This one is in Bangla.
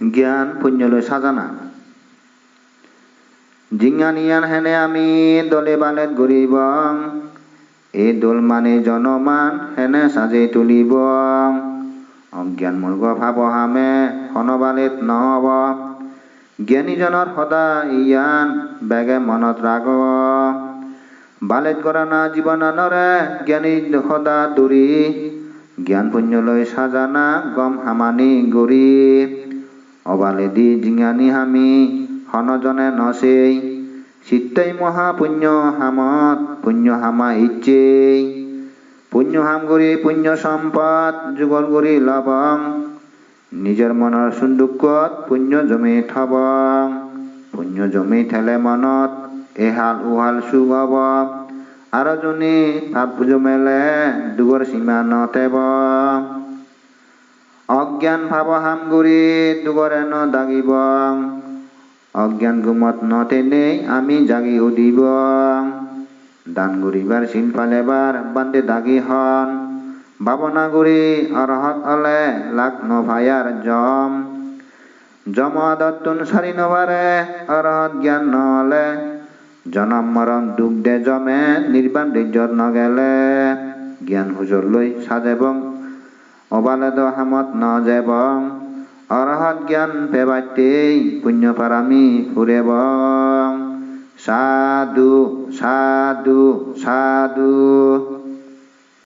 জ্ঞান পুণ্যলৈ সাজানা। জিঙানিয়ান হেনে আমি দলে বালেত গরিব এই দোল মানে জনমান হেনে সাজে তুলিব। অজ্ঞান মূৰ্খ ভাব হামে হনবালিত নহব। জ্ঞানীজনৰ সদা ইয়ান বেগে মনত ৰাগ বালেত কৰা না জীৱনানৰে জ্ঞানী সদা দূৰি। জ্ঞান পুণ্যলৈ সাজানা গম হামানি গৰি। অবালেদি জিঙানি হামি, হনজনে নচেই। চিত্তই মহা পুণ্য হামত, পুণ্য হামা ইচ্ছেই। পুণ্য হাম কৰি পুণ্য সম্পদ, যুগল কৰি লবং। নিজৰ মনৰ সুন্দুকত পুণ্য জমি থব। পুণ্য জমি থেলে মনত, এহাল উহাল সুখ হব আৰু যোনি ভাব জমেলে দুগৰ সীমা নতেব অজ্ঞান ভাব হাম গুৰি দুগৰে ন দাগিব। অজ্ঞান গুমত নতেনেই আমি জাগি উদিব। দান গরিবার শিল পালেবার বান্দে দাগি হন। ভাবনা গুরি অরহত হলে লাখ নভায়ার জম। জম দত্তুন সারি নবারে অরহত জ্ঞান নহলে জনম মরণ দুখ দে জমে নির্বাণ ধৈর্যত নগেলে। জ্ঞান হুজুর লৈ সাজেবং অবালেদ হামত নজেবং। অরহত জ্ঞান পেবাইতেই পুণ্য পারামি ফুরেব। সাধু সাধু সাধু।